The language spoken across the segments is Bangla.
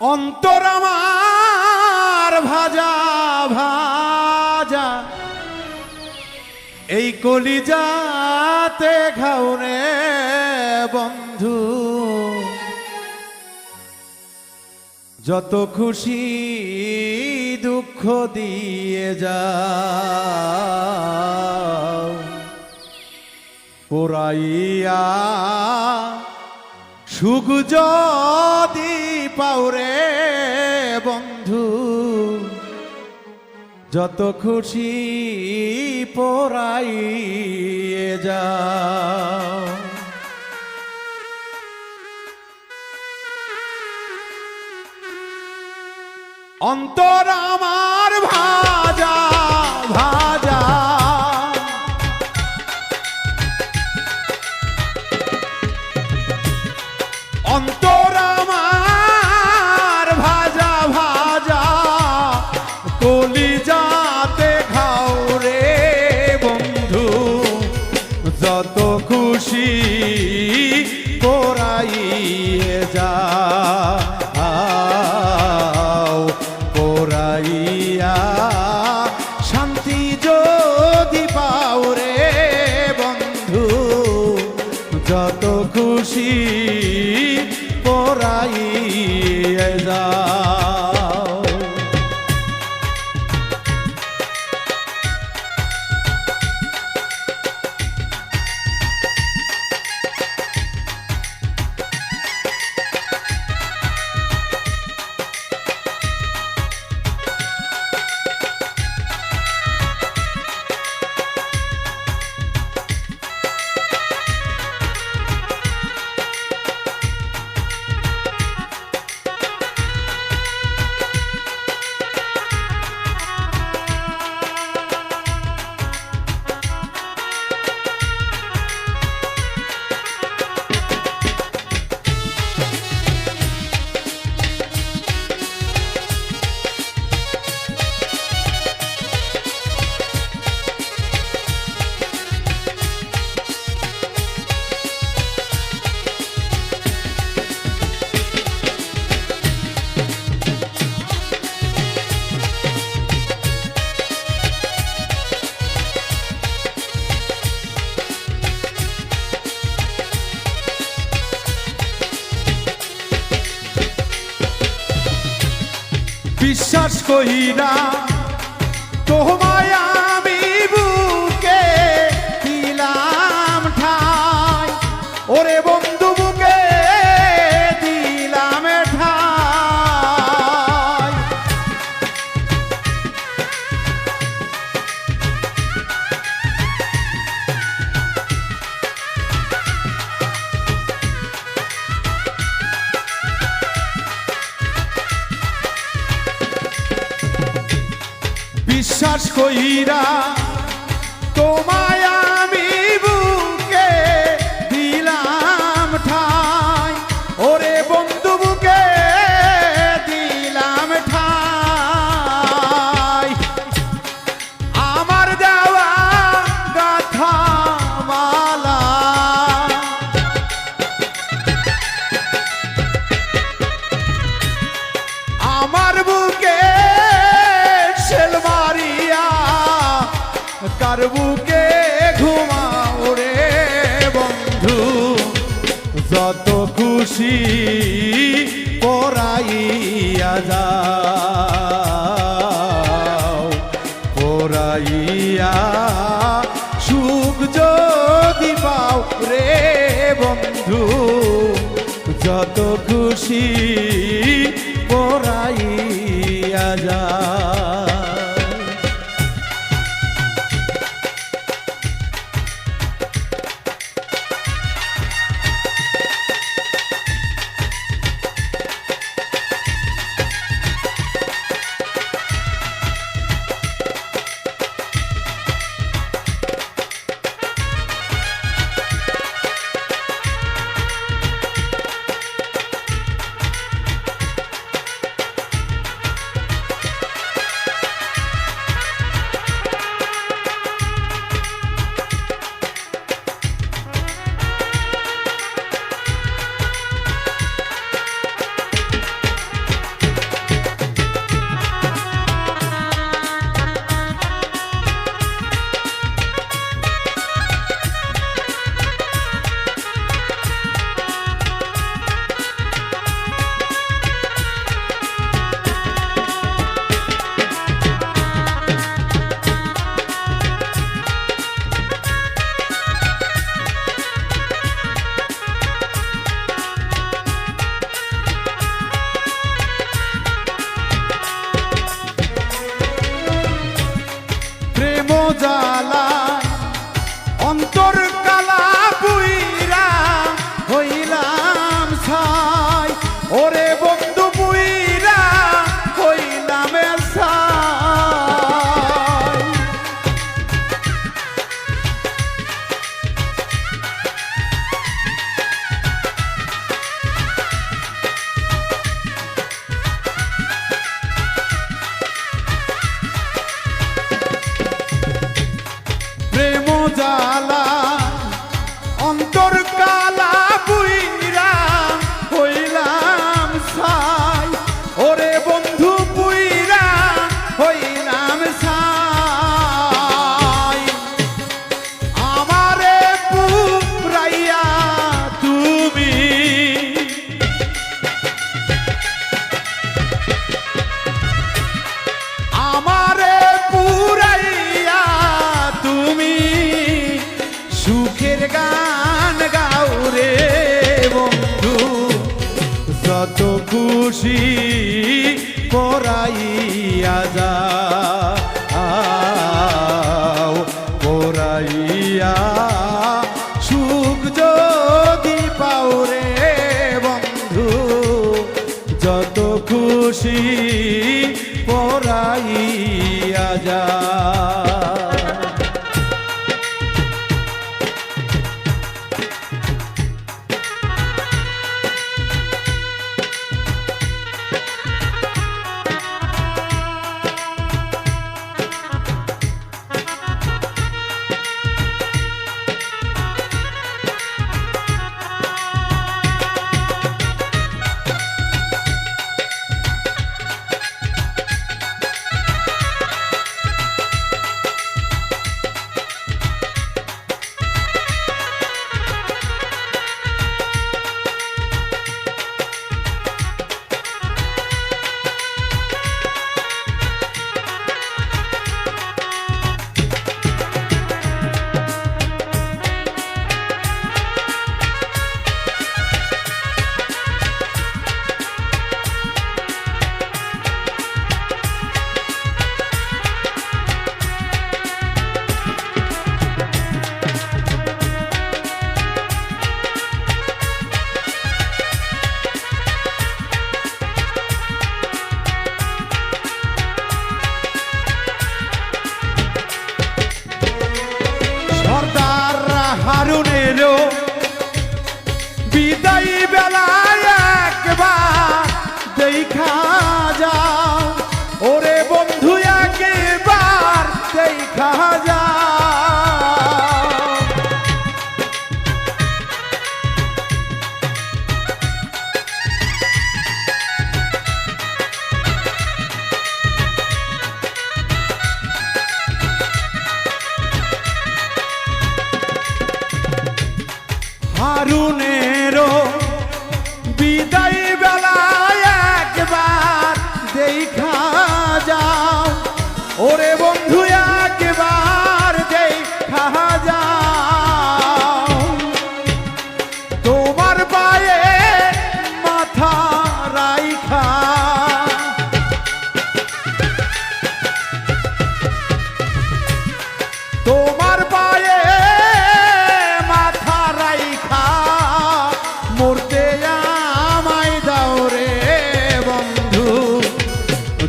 অন্তর আমার ভাজা ভাজা। এই কলিজাতে ঘাউরে বন্ধু। যত খুশি দুঃখ দিয়ে যাও। পোড়াইয়া সুখ পাওরে বন্ধু। যত খুশি পোড়াইয়ে যা অন্তর আমার ভাজা ভাজা পোড়াইয়া শান্তি যদি পাও রে বন্ধু যত খুশি পোড়াইয়ে যাও বিশ্বাস কইরা তোমায় বিশ্বাস কইরা যত খুশি পড়াইয়া যাও। পড়াইয়া সুখ যদি পাও রে বন্ধু যত খুশি পরাইয়া রোজা খুশি পরাইয়া যাও পরাইয়া সুখ যদি পাও রে বন্ধু যত খুশি পরাইয়া যা।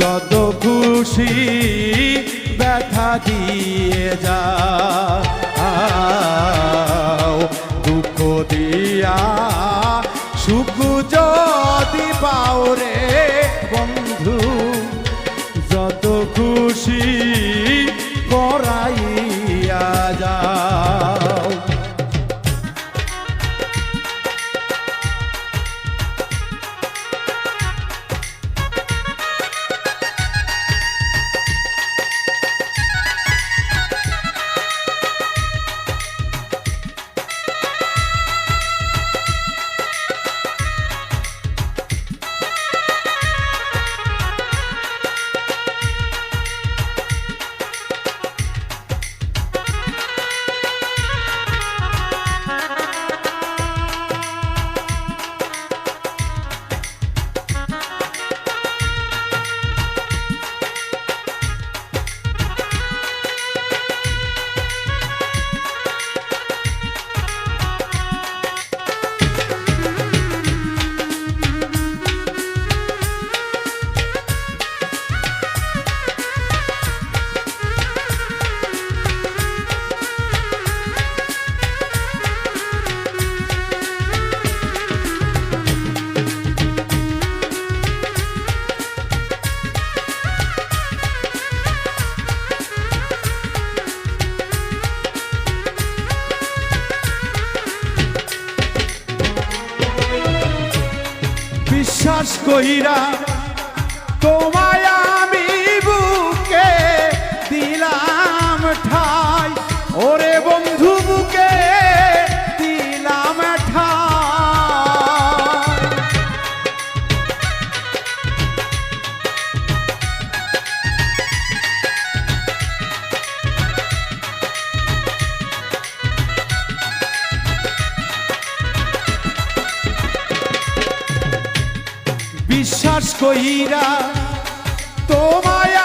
যত খুশি ব্যথা দিয়ে যাও দুঃখ দিয়া সুখ যদি পাও রে বন্ধু, যত খুশি করাইয়া যাও কইরা তোমায় বিশ্বাস কইরা তোমায়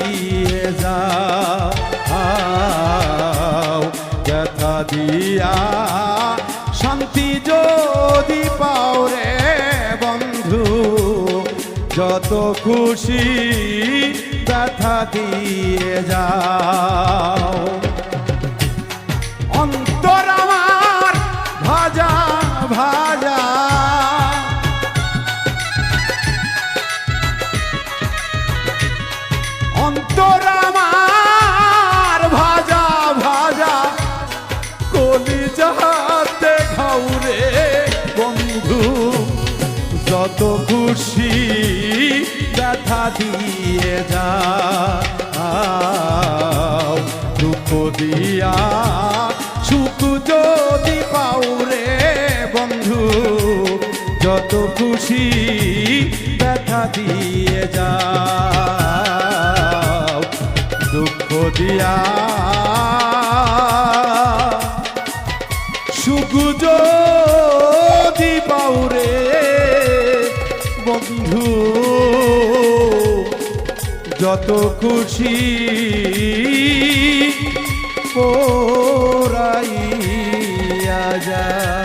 দিয়ে যাও। যথা দিয়া শান্তি যদি পাও রে বন্ধু যত খুশি ব্যথা দিয়ে যাও। কলি যাহাতে ঘাউরে বন্ধু, যত খুশি ব্যথা দিয়ে যাও। দুঃখ দিয়া সুখ যদি পাউরে বন্ধু, যত খুশি ব্যথা দিয়ে যাও। দুঃখ দিয়া সুখ যদি পাউরে বন্ধু যত খুশি পোরাইয়া যায়